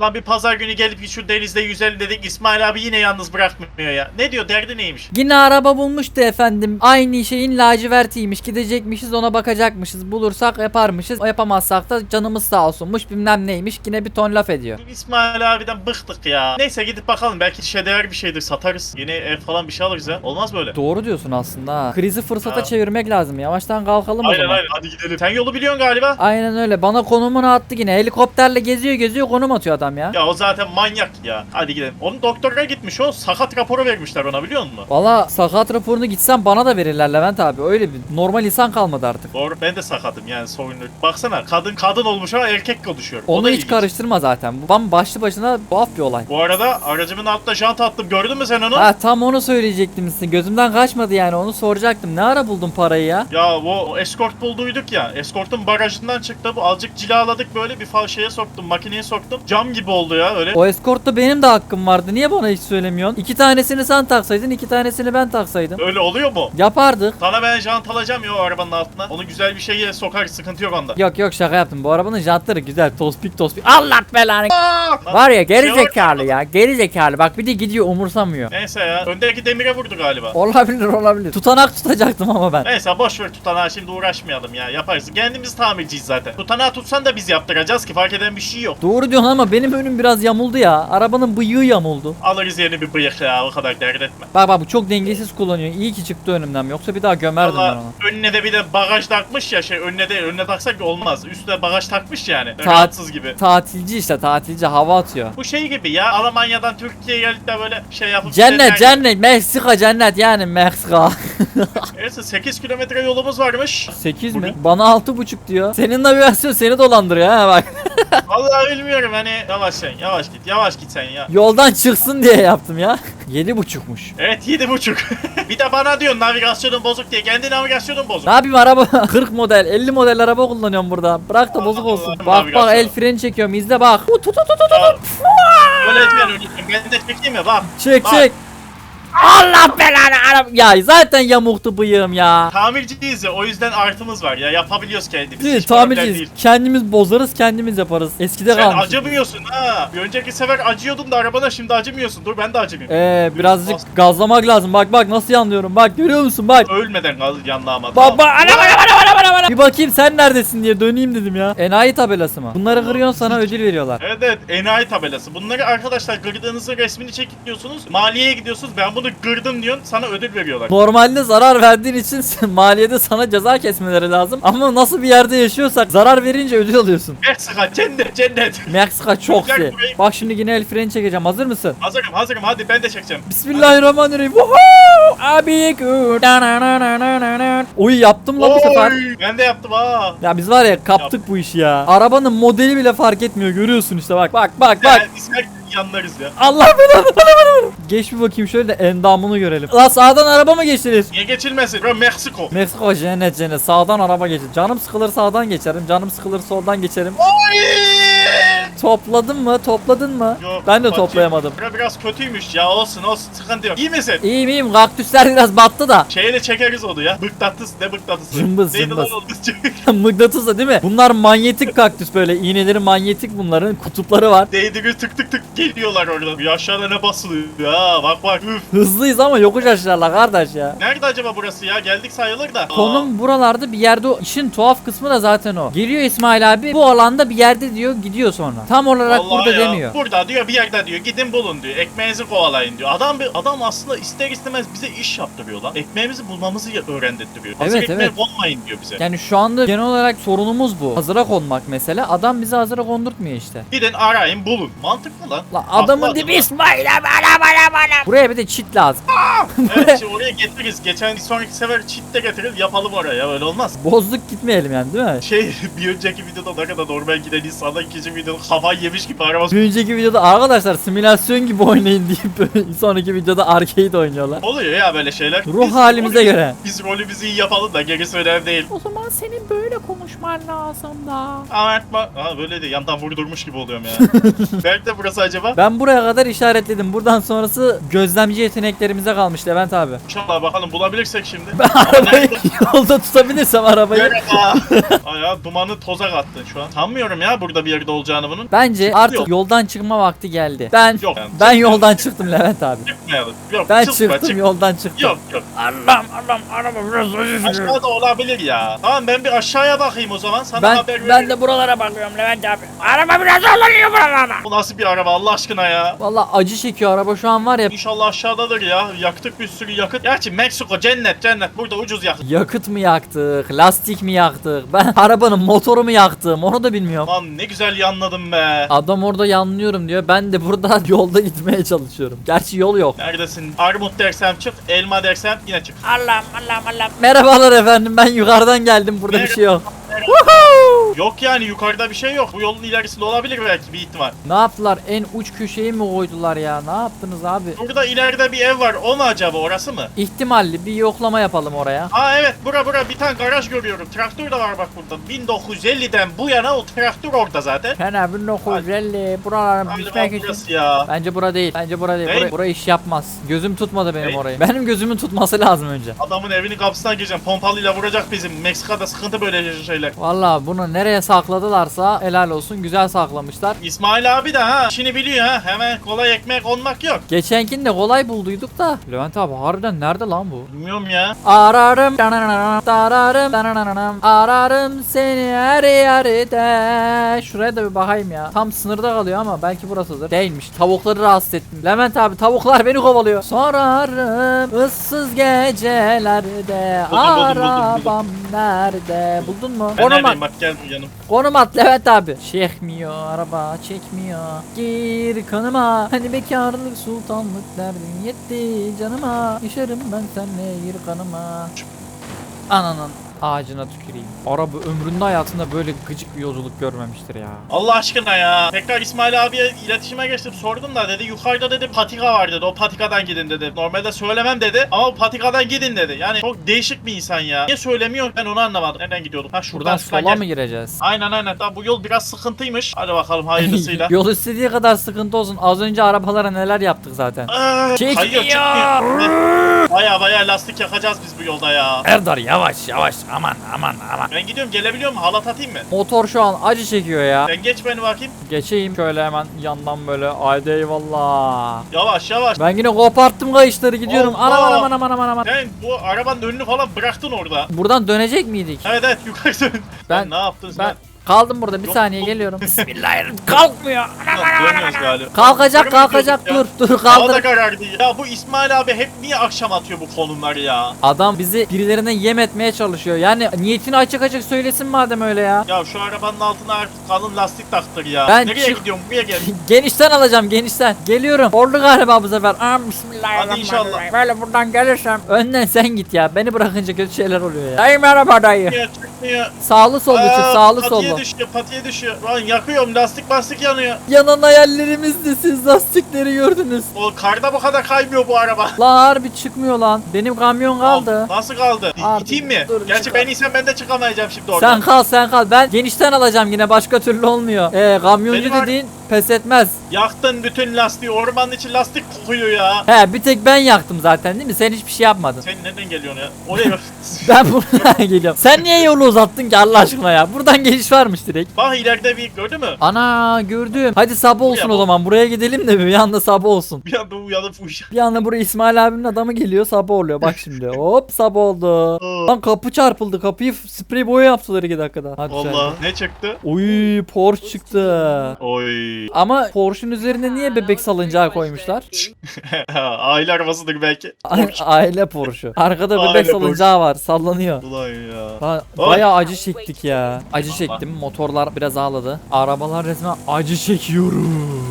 Lan bir pazar günü gelip şu denizde yüzelim dedik İsmail abi yine yalnız bırakmıyor ya. Ne diyor derdi neymiş? Yine araba bulmuştu efendim. Aynı şeyin lacivertiymiş. Gidecekmişiz ona bakacakmışız. Bulursak yaparmışız. Yapamazsak da canımız sağ olsunmuş bilmem neymiş. Yine bir ton laf ediyor. İsmail abiden bıktık ya. Neyse gidip bakalım belki işe değer bir şeydir satarız. Yeni ev falan bir şey alırız ya. Olmaz böyle. Doğru diyorsun aslında ha. Krizi fırsata Ha. çevirmek lazım. Yavaştan kalkalım o Aynen zaman. aynen hadi gidelim. Sen yolu biliyorsun galiba. Aynen öyle. Bana konumunu attı yine. Helikopterle geziyor geziyor konum atıyor adam ya. Ya o zaten manyak ya. Hadi gidelim. Onun doktora gitmiş o. Sakat raporu vermişler ona biliyor musun? Valla sakat raporunu gitsem bana da verirler Levent abi. Öyle bir normal insan kalmadı artık. Doğru ben de sakatım yani sorun yok. Baksana kadın kadın olmuş ama erkek konuşuyor. O Onu da hiç ilginç. karıştırma zaten. Bam başlı başına tuhaf bir olay. Bu arada aracımın altına jant attım gördün mü sen onu? Ha tam onu söyleyecektim size. Gözümden kaçmadı yani. Onu soracaktım. Ne ara buldun parayı ya? Ya bu o eskort bulduyduk ya. Eskortun barajından çıktı bu. Azıcık cilaladık böyle bir fa şeye soktum. Makineye soktum. Cam gibi oldu ya öyle. O eskortta benim de hakkım vardı. Niye bana hiç söylemiyorsun? İki tanesini sen taksaydın, iki tanesini ben taksaydım. Öyle oluyor mu? Yapardık. Sana ben jant alacağım ya o arabanın altına. Onu güzel bir şeye sokar sıkıntı yok onda. Yok yok şaka yaptım. Bu arabanın jantları güzel. Tospik tospik. Allah belanı. Aa! Var ya geri Şey var- zekalı ya. Geri zekalı. Bak bir de gidiyor umursamıyor. Neyse ya. Öndeki demire vurdu galiba. Olabilir olabilir. Tutanak tutacaktım ama ben. Neyse boş ver tutanağı şimdi uğraşmayalım ya yaparız. Kendimiz tamirciyiz zaten. Tutanağı tutsan da biz yaptıracağız ki fark eden bir şey yok. Doğru diyorsun ama benim önüm biraz yamuldu ya. Arabanın bıyığı yamuldu. Alırız yeni bir bıyık ya o kadar dert etme. Bak bak bu çok dengesiz kullanıyor. İyi ki çıktı önümden. Yoksa bir daha gömerdim ben Valla onu. önüne de bir de bagaj takmış ya şey önüne de önüne taksak olmaz. Üstüne bagaj takmış yani. Rahatsız gibi. Tatilci işte tatilci hava atıyor. Bu şey gibi ya Almanya'dan Türkiye'ye gelip de böyle şey yapıp Cennet cennet Meksika cennet yani Meksika. Neyse 8 kilometre yolumuz varmış. 8 mi? Bana 6.5 diyor. Senin navigasyon seni dolandırıyor ha bak. Vallahi bilmiyorum hani yavaş sen yavaş git yavaş git sen ya. Yoldan çıksın diye yaptım ya. 7.5'muş. Evet yedi buçuk. bir de bana diyorsun navigasyonun bozuk diye. Kendi navigasyonun bozuk. Ne yapayım araba 40 model 50 model araba kullanıyorum burada. Bırak da bozuk olsun. Bak bak el freni çekiyorum izle bak. Tut tut tut tut. Ya, Böyle etmeyen. Ben de çekeyim mi? Bak. Çek Bak. çek. Allah belanı araba. Ya zaten yamuktu bıyığım ya. Tamirciyiz ya o yüzden artımız var ya yapabiliyoruz kendimiz. Değil, Hiç problem tamirciyiz. değil. Kendimiz bozarız kendimiz yaparız. Eskide Sen kalmış. acımıyorsun ha. Bir önceki sefer acıyordun da arabana şimdi acımıyorsun. Dur ben de acımıyorum. Ee Bas. birazcık gazlamak lazım. Bak bak nasıl yanlıyorum. Bak görüyor musun bak. Ölmeden kal yanlamadı. Baba ana bana bana bana bana bana. Bir bakayım sen neredesin diye döneyim dedim ya. Enayi tabelası mı? Bunları kırıyorsun sana ödül veriyorlar. Evet evet enayi tabelası. Bunları arkadaşlar gırdığınızı resmini çekitliyorsunuz. Maliyeye gidiyorsunuz. Ben bunu gırdım diyorsun. Sana ödül veriyorlar. Normalde zarar verdiğin için maliyede sana ceza kesmeleri lazım. Ama nasıl bir yerde yaşıyorsak zarar verince ödül alıyorsun. Meksika cennet cennet. Meksika çok iyi. Bak şimdi yine el freni çekeceğim. Hazır mısın? Hazırım hazırım hadi ben de çekeceğim. Bismillahirrahmanirrahim. Woohoo! Abi. Uy yaptım lan bu sefer. Oy, Ben de yaptım ha. Ya biz var ya kaptık bu işi ya. Arabanın modeli bile fark etmiyor. Görüyorsun işte bak bak bak bak. Ya, yanlarız ya. Allah belanı bana bana bana. Geç bir bakayım şöyle de endamını görelim. La sağdan araba mı geçtiniz? Niye geçilmesin? Bro Meksiko. Meksiko cennet cennet sağdan araba geçin. Canım sıkılır sağdan geçerim. Canım sıkılır soldan geçerim. Oy! Topladın mı? Topladın mı? Yok, ben de bakayım. toplayamadım. Bura biraz kötüymüş ya olsun olsun sıkıntı yok. İyi misin? İyiyim iyiyim. Kaktüsler biraz battı da. Şeyle çekeriz onu ya. Bıktatıs ne bıktatısı? Cımbız, Neydi cımbız. Mıknatıs da değil mi? Bunlar manyetik kaktüs böyle. İğneleri manyetik bunların. Kutupları var. Değdiğimiz tık tık tık geliyorlar oradan. Bir aşağıda ne basılıyor ya bak bak üf. Hızlıyız ama yokuş aşağılar kardeş ya. Nerede acaba burası ya? Geldik sayılır da. Aa, Konum buralarda bir yerde o. İşin tuhaf kısmı da zaten o. Geliyor İsmail abi bu alanda bir yerde diyor gidiyor sonra. Tam olarak vallahi burada ya, demiyor. Burada diyor bir yerde diyor gidin bulun diyor. Ekmeğinizi kovalayın diyor. Adam bir adam aslında ister istemez bize iş yaptırıyor lan. Ekmeğimizi bulmamızı öğrendirtiyor. Hazır Evet, ekmeği evet. olmayın diyor bize. Yani şu anda genel olarak sorunumuz bu. Hazıra konmak mesela. Adam bizi hazıra kondurtmuyor işte. Gidin arayın bulun. Mantıklı lan. La adamın dibi. İsmail. Buraya bir de çit lazım. Evet oraya getiririz. Geçen bir sonraki sefer çit de getiririz yapalım oraya öyle olmaz. Bozduk gitmeyelim yani değil mi? Şey bir önceki videoda ne kadar normal giden insanlar ikinci videoda kafayı yemiş gibi araba Bir önceki videoda arkadaşlar simülasyon gibi oynayın deyip böyle sonraki videoda arcade oynuyorlar. Oluyor ya böyle şeyler. Ruh Biz halimize rolü- göre. Biz rolümüzü iyi yapalım da gerisi önemli değil. O zaman senin böyle konuşman lazım da. Abartma. Aa böyle de yandan vurdurmuş gibi oluyorum ya. Nerede burası acaba? Ben buraya kadar işaretledim. Buradan sonrası gözlemci yeteneklerimize kalmış Levent abi. İnşallah bakalım bulabilirsek şimdi. Ben arabayı yolda tutabilirsem arabayı. Merhaba. Aa ya dumanı toza kattın şu an. Sanmıyorum ya burada bir yerde olacağını bunun. Bence artık Yok. yoldan çıkma vakti geldi. Ben Yok yani ben çıkmayalım. yoldan çıktım Levent abi. Çıkmayalım. Yok Ben çıkma, çıktım çık- yoldan çıktım. Yok yok. Allah'ım Allah'ım araba biraz Aşağıda olabilir ya. Tamam ben bir aşağıya bakayım o zaman. Sana Ben haber ben de buralara bakıyorum Levent abi. Araba biraz zorlanıyor buralarda. Bu nasıl bir araba Allah aşkına ya? Valla acı çekiyor araba şu an var ya. İnşallah aşağıdadır ya. Yaktık bir sürü yakıt. Gerçi Meksiko cennet cennet. Burada ucuz yakıt. Yakıt mı yaktık, lastik mi yaktık? Ben arabanın motoru mu yaktım onu da bilmiyorum. Lan ne güzel yanladım be. Adam orada yanlıyorum diyor. Ben de burada yolda gitmeye çalışıyorum. Gerçi yol yok. Neredesin? Armut dersem çık, elma dersem yine çık. Allah'ım Allah'ım Allah'ım. Merhabalar efendim ben yukarıdan geldim burada bir şey yok. Yok yani yukarıda bir şey yok. Bu yolun ilerisinde olabilir belki bir ihtimal. Ne yaptılar? En uç köşeyi mi koydular ya? Ne yaptınız abi? Burada ileride bir ev var. O mu acaba orası mı? İhtimalli bir yoklama yapalım oraya. Aa evet bura bura bir tane garaj görüyorum. Traktör de var bak burada. 1950'den bu yana o traktör orada zaten. Fena 1950 buraların bitmek için. burası ya. Bence bura değil. Bence bura değil. Değil. Bura, bura iş yapmaz. Gözüm tutmadı benim Değil. orayı. Benim gözümün tutması lazım önce. Adamın evinin kapısına gireceğim. Pompalıyla vuracak bizim. Meksika'da sıkıntı böyle şeyler. Valla bunu nereye sakladılarsa helal olsun güzel saklamışlar. İsmail abi de ha işini biliyor ha. Hemen kolay ekmek olmak yok. Geçenkinde kolay bulduyduk da. Levent abi harbiden nerede lan bu? Bilmiyorum ya. Ararım, tararım, danananam, ararım seni her yerde. Şuraya da bir bakayım ya. Tam sınırda kalıyor ama belki burasıdır. Değilmiş. Tavukları rahatsız ettim. Levent abi tavuklar beni kovalıyor. Sorarım ıssız gecelerde Buldum, buldum, buldum, buldum. arabam nerede? Buldun mu? Ben neredeyim bak gel bu yanım. konum at Levent abi. Çekmiyor araba çekmiyor. Gir kanıma. Hani bekarlık sultanlık derdin yetti canıma. Yaşarım ben senle gir kanıma. Ananın ağacına tüküreyim. Araba ömründe hayatında böyle gıcık bir yolculuk görmemiştir ya. Allah aşkına ya. Tekrar İsmail abiye iletişime geçtim. Sordum da dedi yukarıda dedi patika var dedi. O patikadan gidin dedi. Normalde söylemem dedi. Ama o patikadan gidin dedi. Yani çok değişik bir insan ya. Niye söylemiyor ben onu anlamadım. Nereden gidiyordum? Ha şuradan Buradan sola gel. mı gireceğiz? Aynen aynen. Daha bu yol biraz sıkıntıymış. Hadi bakalım hayırlısıyla. Yol istediği kadar sıkıntı olsun. Az önce arabalara neler yaptık zaten. Aa, Çekmiyor. çıkmıyor. Baya baya lastik yakacağız biz bu yolda ya. Erdar yavaş yavaş aman aman aman. Ben gidiyorum gelebiliyor mu? Halat atayım mı? Motor şu an acı çekiyor ya. Sen geç beni bakayım. Geçeyim şöyle hemen yandan böyle. Haydi eyvallah. Yavaş yavaş. Ben yine koparttım kayışları gidiyorum. Allah! Aman aman aman aman aman. Sen bu arabanın önünü falan bıraktın orada. Buradan dönecek miydik? Evet evet yukarı dön. Ben- Ben ne yaptın sen? Ben kaldım burada bir Yok, saniye yok. geliyorum. Bismillahirrahmanirrahim. Kalkmıyor. Ulan Dönüyoruz galiba. Kalkacak kalkacak gidiyorduk dur dur ya? Hava da kaldır. karardı. Ya bu İsmail abi hep niye akşam atıyor bu konumları ya? Adam bizi birilerine yem etmeye çalışıyor. Yani niyetini açık açık söylesin madem öyle ya. Ya şu arabanın altına artık kalın lastik taktır ya. Ben Nereye çık- gidiyorum? Buraya gel. genişten alacağım genişten. Geliyorum. Ordu galiba bu sefer. Aa, bismillahirrahmanirrahim. Hadi inşallah. Böyle buradan gelirsem. Önden sen git ya. Beni bırakınca kötü şeyler oluyor ya. Dayı merhaba dayı. Çıkmıyor çıkmıyor. Sağlı sollu çık Aa, sağlı sollu. Düşüyor patiye düşüyor. Lan yakıyorum lastik lastik yanıyor. Yanan hayallerimizdi siz lastikleri gördünüz. O karda bu kadar kaymıyor bu araba. La harbi çıkmıyor lan. Benim kamyon kaldı. Al, Nasıl kaldı? Abi, İteyim mi? dur, Gerçi ben isem ben de çıkamayacağım şimdi oradan. Sen kal sen kal. Ben genişten alacağım yine başka türlü olmuyor. Ee, kamyoncu Benim ar- dediğin pes etmez. Yaktın bütün lastiği. Ormanın içi lastik kokuyor ya. He bir tek ben yaktım zaten değil mi? Sen hiçbir şey yapmadın. Sen nereden geliyorsun ya? Oraya Ben buradan geliyorum. Sen niye yolu uzattın ki Allah aşkına ya? Buradan geliş varmış direkt. Bak ileride bir gördün mü? Ana gördüm. Hadi sabah olsun o zaman. Buraya gidelim de bir anda sabah olsun. Bir anda uyanıp uyuyacak. Bir anda buraya İsmail abinin adamı geliyor sabah oluyor. Bak şimdi. Hop sabah oldu. Lan kapı çarpıldı. Kapıyı sprey boya yaptılar 2 dakikada. Hadi sen. Allah ne çıktı? Uy Porsche çıktı. Oy. Ama Porsche'un üzerine niye bebek salıncağı koymuşlar? Aile arabasıdır belki. Porsche. Aile Porsche. Arkada bebek Aile salıncağı var. Sallanıyor. Ulan ya. Ba- Oy. bayağı acı çektik ya. Acı çektim. Motorlar biraz ağladı. Arabalar resmen acı çekiyorum.